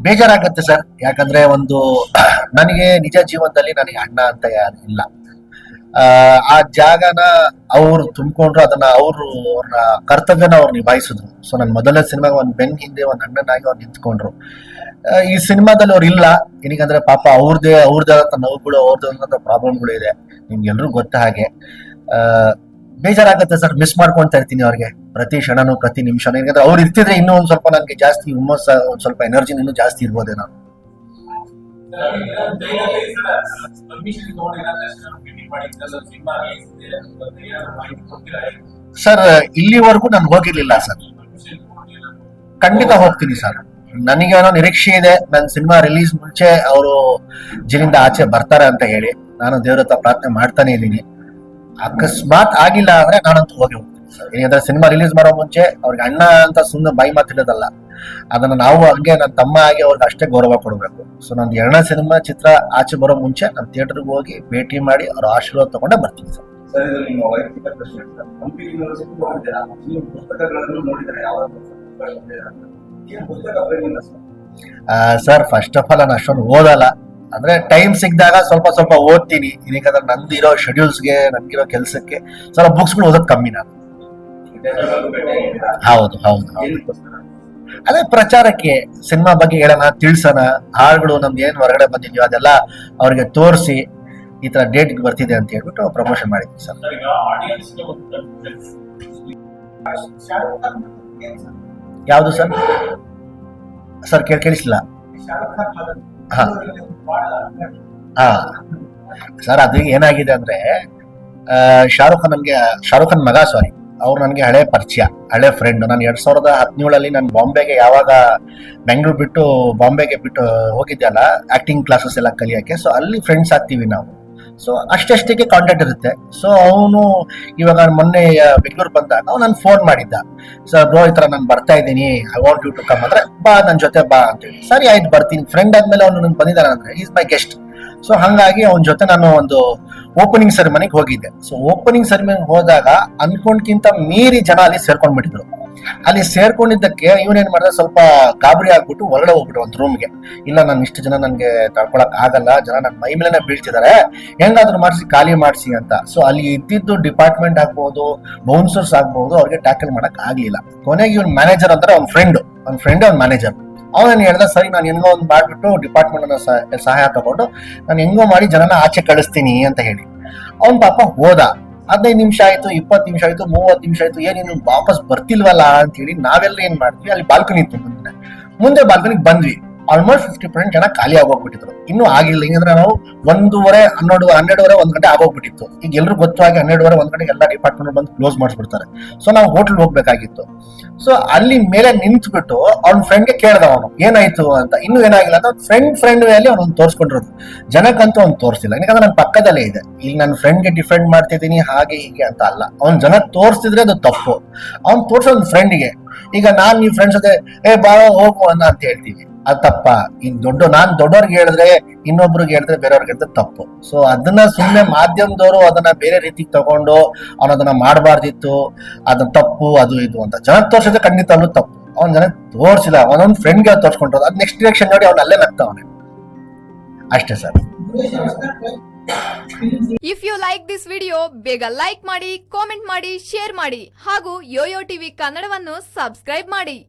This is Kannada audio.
ಬೇಜಾರಾಗತ್ತೆ ಸರ್. ಯಾಕಂದ್ರೆ ಒಂದು ನನಗೆ ನಿಜ ಜೀವನದಲ್ಲಿ ನನಗೆ ಅಣ್ಣ ಅಂತ ಯಾರು ಇಲ್ಲ. ಆ, ಜಾಗನ ಅವ್ರು ತುಂಬಿಕೊಂಡ್ರು ಅದನ್ನ ಅವರು ಅವ್ರನ್ನ ಕರ್ತವ್ಯನ ಅವ್ರು ನಿಭಾಯಿಸಿದ್ರು. ಸೊ ನನ್ನ ಮೊದಲನೇ ಸಿನಿಮಾಗ ಒಂದು ಬೆನ್ ಹಿಂದೆ ಒಂದು ಅಣ್ಣನಾಗಿ ಅವ್ರು ನಿಂತ್ಕೊಂಡ್ರು. ಈ ಸಿನಿಮಾದಲ್ಲಿ ಅವ್ರು ಇಲ್ಲ. ಏನಕ್ಕಂದ್ರೆ ಪಾಪ ಅವ್ರದೇ ಅವ್ರದ್ದಾದಂಥ ನೋವುಗಳು ಅವ್ರದ್ದಾದಂಥ ಪ್ರಾಬ್ಲಮ್ಗಳು ಇದೆ. ನಿಮ್ಗೆಲ್ರಿಗೂ ಗೊತ್ತ ಹಾಗೆ. ಬೇಜಾರಾಗತ್ತೆ ಸರ್ ಮಿಸ್ ಮಾಡ್ಕೊಂತಾ ಇರ್ತೀನಿ ಅವ್ರಿಗೆ. ಪ್ರತಿ ಕ್ಷಣನೂ, ಪ್ರತಿ ನಿಮಿಷನೂ. ಯಾಕಂದ್ರೆ ಅವ್ರು ಇರ್ತಿದ್ರೆ ಇನ್ನೂ ಒಂದ್ ಸ್ವಲ್ಪ ನನಗೆ ಜಾಸ್ತಿ ಹುಮ್ಮಸ್, ಒಂದ್ ಸ್ವಲ್ಪ ಎನರ್ಜಿ ಇನ್ನೂ ಜಾಸ್ತಿ ಕೊಡ್ತೀರಾ ಸರ್, ಇಲ್ಲಿವರೆಗೂ ನಾನು ಹೋಗಿರ್ಲಿಲ್ಲ ಸರ್. ಖಂಡಿತ ಹೋಗ್ತೀನಿ ಸರ್. ನನಗೆ ಏನೋ ನಿರೀಕ್ಷೆ ಇದೆ. ನನ್ನ ಸಿನಿಮಾ ರಿಲೀಸ್ ಮುಂಚೆ ಅವರು ಜಿನಿಂದ ಆಚೆ ಬರ್ತಾರೆ ಅಂತ ಹೇಳಿ. ನಾನು ದೇವ್ರ ಪ್ರಾರ್ಥನೆ ಮಾಡ್ತಾನೆ ಇದ್ದೀನಿ. ಅಕಸ್ಮಾತ್ ಆಗಿಲ್ಲ ಅಂದ್ರೆ ನಾನಂತೂ ಹೋಗಿ ಹೋಗ್ತೀನಿ ಯಾಕಂದ್ರೆ ಸಿನಿಮಾ ರಿಲೀಸ್ ಮಾಡೋ ಮುಂಚೆ ಅವ್ರಿಗೆ ಅಣ್ಣ ಅಂತ ಸುಮ್ಮನೆ ಬೈ ಮಾತಿಡೋದಲ್ಲ ಅದನ್ನ ನಾವು ಹಂಗೆ ನನ್ನ ತಮ್ಮ ಆಗಿ ಅವ್ರಿಗೆ ಅಷ್ಟೇ ಗೌರವ ಕೊಡಬೇಕು. ಸೊ ನಂದು ಎರಡನೇ ಸಿನಿಮಾ ಚಿತ್ರ ಆಚೆ ಬರೋ ಮುಂಚೆ ನಾನು ಥಿಯೇಟರ್ಗೆ ಹೋಗಿ ಭೇಟಿ ಮಾಡಿ ಅವ್ರ ಆಶೀರ್ವಾದ ತಗೊಂಡೆ ಬರ್ತೀನಿ sir. Sir first of all ನಾನು ಅಷ್ಟೊಂದು ಓದಲ್ಲ. ಅಂದ್ರೆ ಟೈಮ್ ಸಿಕ್ಕಿದಾಗ ಸ್ವಲ್ಪ ಸ್ವಲ್ಪ ಓದ್ತೀನಿ ಏನಕ್ಕಂದ್ರೆ ನಂದು ಇರೋ ಶೆಡ್ಯೂಲ್ಸ್ಗೆ ನನ್ಗಿರೋ ಕೆಲಸಕ್ಕೆ ಸ್ವಲ್ಪ ಬುಕ್ಸ್ಗಳು ಓದೋದು ಕಮ್ಮಿ ನಾನು? ಹೌದು ಹೌದು? ಅದೇ ಪ್ರಚಾರಕ್ಕೆ ಸಿನಿಮಾ ಬಗ್ಗೆ ಹೇಳೋಣ, ತಿಳ್ಸೋಣ ಹಾಡುಗಳು ನಮ್ದು ಏನು ಹೊರಗಡೆ ಬಂದಿದ್ಯೋ ಅದೆಲ್ಲ ಅವ್ರಿಗೆ ತೋರಿಸಿ ಈ ತರ ಡೇಟ್ ಬರ್ತಿದೆ ಅಂತ ಹೇಳ್ಬಿಟ್ಟು ಪ್ರಮೋಷನ್ ಮಾಡಿದ್ವಿ ಸರ್? ಯಾವುದು ಸರ್ ಸರ್, ಕೇಳಿ. ಹಾ. ಸರ್, ಅದು ಏನಾಗಿದೆ ಅಂದ್ರೆ ಶಾರುಖ್ ನನ್ಗೆ, ಶಾರುಖ್ ಖಾನ್ ಮಗ ಸಾರಿ ಅವ್ರು ನನಗೆ ಹಳೆ ಪರಿಚಯ, ಹಳೆ ಫ್ರೆಂಡ್ ನಾನು ಎರಡ್ ಸಾವಿರದ ಹದಿನೇಳಲ್ಲಿ ನಾನು ಬಾಂಬೆಗೆ ಯಾವಾಗ ಬೆಂಗಳೂರು ಬಿಟ್ಟು ಬಾಂಬೆಗೆ ಬಿಟ್ಟು ಹೋಗಿದ್ದೆ ಅಲ್ಲ ಆಕ್ಟಿಂಗ್ ಕ್ಲಾಸಸ್ ಎಲ್ಲ ಕಲಿಯೋಕ್ಕೆ. ಸೊ ಅಲ್ಲಿ ಫ್ರೆಂಡ್ಸ್ ಆಗ್ತೀವಿ ನಾವು. ಸೊ ಅಷ್ಟಷ್ಟಕ್ಕೆ ಕಾಂಟ್ಯಾಕ್ಟ್ ಇರುತ್ತೆ. ಸೊ ಅವನು ಇವಾಗ ಮೊನ್ನೆ ಬೆಂಗಳೂರು ಬಂದಾಗ ಅವ್ನು ನಾನು ಫೋನ್ ಮಾಡಿದ್ದ. ಸರ್ ಬ್ರೋ ಈ ಥರ ನಾನು ಬರ್ತಾ ಇದ್ದೀನಿ. I want you to come ಅಂದ್ರೆ, ಬಾ ನನ್ನ ಜೊತೆ ಬಾ ಅಂತೇಳಿ. ಸರಿ, ಆಯ್ತು, ಬರ್ತೀನಿ. ಫ್ರೆಂಡ್ ಆದ್ಮೇಲೆ ಅವನು ನನ್ಗೆ ಬಂದಿದ್ದಾನೆ ಅಂದ್ರೆ ಈಸ್ ಮೈ ಗೆಸ್ಟ್ ಸೊ ಹಂಗಾಗಿ ಅವನ ಜೊತೆ ನಾನು ಒಂದು ಓಪನಿಂಗ್ ಸೆರೆಮನಿಗೆ ಹೋಗಿದ್ದೆ. ಸೊ ಓಪನಿಂಗ್ ಸೆರೆಮನಿಗೆ ಹೋದಾಗ ಅನ್ಕೊಂಡ್ಕಿಂತ ಮೀರಿ ಜನ ಅಲ್ಲಿ ಸೇರ್ಕೊಂಡ್ಬಿಟ್ಟಿದ್ರು. ಅಲ್ಲಿ ಸೇರ್ಕೊಂಡಿದ್ದಕ್ಕೆ ಇವನೇನ್ ಮಾಡಿದ್ರೆ ಸ್ವಲ್ಪ ಗಾಬರಿ ಆಗ್ಬಿಟ್ಟು ಹೊರಗಡೆ ಹೋಗ್ಬಿಟ್ಟು ಒಂದು ರೂಮ್ಗೆ ಇಲ್ಲ, ನಾನು ಇಷ್ಟು ಜನ ನನಗೆ ತಡ್ಕೊಳಕ್ ಆಗಲ್ಲ, ಜನ ನನ್ನ ಮೈ ಮೇಲೆನೆ ಬೀಳ್ತಿದ್ದಾರೆ ಹೆಂಗಾದ್ರೂ ಮಾಡಿಸಿ, ಖಾಲಿ ಮಾಡಿಸಿ ಅಂತ. ಸೊ ಅಲ್ಲಿ ಇದ್ದಿದ್ದು ಡಿಪಾರ್ಟ್ಮೆಂಟ್ ಆಗ್ಬಹುದು ಬೌನ್ಸರ್ಸ್ ಆಗ್ಬಹುದು ಅವ್ರಿಗೆ ಟ್ಯಾಕಲ್ ಮಾಡಕ್ ಆಗ್ಲಿಲ್ಲ. ಕೊನೆಗೆ ಇವ್ನ ಮ್ಯಾನೇಜರ್ ಅಂದ್ರೆ ಅವ್ನ ಫ್ರೆಂಡ್ ಅವ್ನ ಫ್ರೆಂಡ್ ಅವ್ನ ಮ್ಯಾನೇಜರ್ ಅವನೇನು ಹೇಳ್ದ, ಸರಿ, ನಾನು ಹೆಂಗೋ ಒಂದು ಮಾಡಿಬಿಟ್ಟು ಡಿಪಾರ್ಟ್ಮೆಂಟ್ ಅನ್ನ ಸಹ- ಸಹಾಯ ತಗೊಂಡು, ನಾನು ಹೆಂಗೋ ಮಾಡಿ ಜನನ ಆಚೆ ಕಳಿಸ್ತೀನಿ, ಅಂತ ಹೇಳಿ. ಅವನ್ ಪಾಪ ಹೋದ. ಹದಿನೈದು ನಿಮಿಷ ಆಯ್ತು, ಇಪ್ಪತ್ತು ನಿಮಿಷ ಆಯ್ತು, ಮೂವತ್ತು ನಿಮಿಷ ಆಯ್ತು, ಏನ್ ಇನ್ನು ವಾಪಸ್ ಬರ್ತಿಲ್ವಲ್ಲ ಅಂತ ಹೇಳಿ ನಾವೆಲ್ಲ ಏನ್ ಮಾಡ್ತೀವಿ, ಅಲ್ಲಿ ಬಾಲ್ಕನಿ ಇತ್ತು ಮುಂದೆ ಬಾಲ್ಕನಿಗೆ ಬಂದ್ವಿ. ಆಲ್ಮೋಸ್ಟ್ ಫಿಫ್ಟಿ ಪರ್ಸೆಂಟ್ ಜನ ಖಾಲಿ ಆಗೋಗ್ಬಿಟ್ಟಿದ್ರು. ಇನ್ನೂ ಆಗಿಲ್ಲ, ಹಿಂಗಂದ್ರೆ ನಾವು ಒಂದೂವರೆ, ಹನ್ನೆರಡು, ಹನ್ನೆರಡುವರೆ ಒಂದ್ ಗಂಟೆ ಆಗೋಗ್ಬಿಟ್ಟಿತ್ತು. ಈಗ ಎಲ್ರು ಗೊತ್ತಾಗಿ ಹನ್ನೆರಡುವರೆ, ಒಂದ್ ಗಂಟೆಗೆ ಎಲ್ಲ ಡಿಪಾರ್ಟ್ಮೆಂಟ್ ಬಂದು ಕ್ಲೋಸ್ ಮಾಡಿಸ್ಬಿಡ್ತಾರೆ. ಸೊ ನಾವು ಹೋಟ್ಲ್ ಹೋಗ್ಬೇಕಾಗಿತ್ತು. ಸೊ ಅಲ್ಲಿ ಮೇಲೆ ನಿಂತ್ಬಿಟ್ಟು ಅವ್ನ ಫ್ರೆಂಡ್ಗೆ ಕೇಳ್ದ ಅವನು, ಏನಾಯ್ತು ಅಂತ. ಇನ್ನೂ ಏನಾಗಿಲ್ಲ ಅಂತ ಫ್ರೆಂಡ್ ಫ್ರೆಂಡ್ ಅಲ್ಲಿ ಅವನು ತೋರಿಸ್ಕೊಂಡಿರೋದು. ಜನಕ್ಕಂತೂ ಅವ್ನು ತೋರಿಸಿಲ್ಲ. ಯಾಕಂದ್ರೆ ನನ್ನ ಪಕ್ಕದಲ್ಲೇ ಇದೆ. ಇಲ್ಲಿ ನನ್ನ ಫ್ರೆಂಡ್ಗೆ ಡಿಫೆಂಡ್ ಮಾಡ್ತಿದ್ದೀನಿ, ಹಾಗೆ, ಹೀಗೆ ಅಂತ ಅಲ್ಲ. ಅವ್ನ ಜನ ತೋರಿಸಿದ್ರೆ ಅದು ತಪ್ಪು. ಅವ್ನು ಫ್ರೆಂಡ್ ಫ್ರೆಂಡ್ಗೆ ಈಗ ನಾನು ನೀವು ಫ್ರೆಂಡ್ಸ್ ಜೊತೆ, ಏ, ಬಾ, ಹೋಗು ಅಂತ ಹೇಳ್ತೀವಿ. ಅದು ತಪ್ಪ ಇನ್ ದೊಡ್ಡ ನಾನ್ ದೊಡ್ಡವ್ರಿಗೆ ಹೇಳಿದ್ರೆ ಇನ್ನೊಬ್ರಿಗೆ ಹೇಳಿದ್ರೆ ಬೇರೆಯವ್ರಿಗೆ ಹೇಳಿದ್ರೆ ತಪ್ಪು. ಸೊ ಅದನ್ನ ಸುಮ್ಮನೆ ಮಾಧ್ಯಮದವರು ಅದನ್ನ ಬೇರೆ ರೀತಿಗೆ ತಗೊಂಡು ಅವನದನ್ನ ಮಾಡಬಾರ್ದಿತ್ತು ಅದನ್ನ ತಪ್ಪು, ಅದು ಇದು ಅಂತ. ಜನ ತೋರ್ಸಿದ್ರೆ ಖಂಡಿತ ಅಲ್ಲೂ ತಪ್ಪು. ಅವ್ನ ಜನ ತೋರ್ಸಿಲ್ಲ, ಅವನೊಂದು ಫ್ರೆಂಡ್ಗೆ ತೋರ್ಸ್ಕೊಂಡ್ರು, ಅದ್ ನೆಕ್ಸ್ಟ್ ಡೈರೆಕ್ಷನ್ ನೋಡಿ ಅವ್ನ ಅಲ್ಲೇ ನಗ್ತಾವನೆ ಅಷ್ಟೇ sir. If you like this video ಬೇಗ ಲೈಕ್ ಮಾಡಿ ಕಾಮೆಂಟ್ ಮಾಡಿ ಶೇರ್ ಮಾಡಿ, ಹಾಗೂ ಯೋಯೋ ಟಿವಿ ಕನ್ನಡವನ್ನು ಸಬ್ಸ್ಕ್ರೈಬ್ ಮಾಡಿ.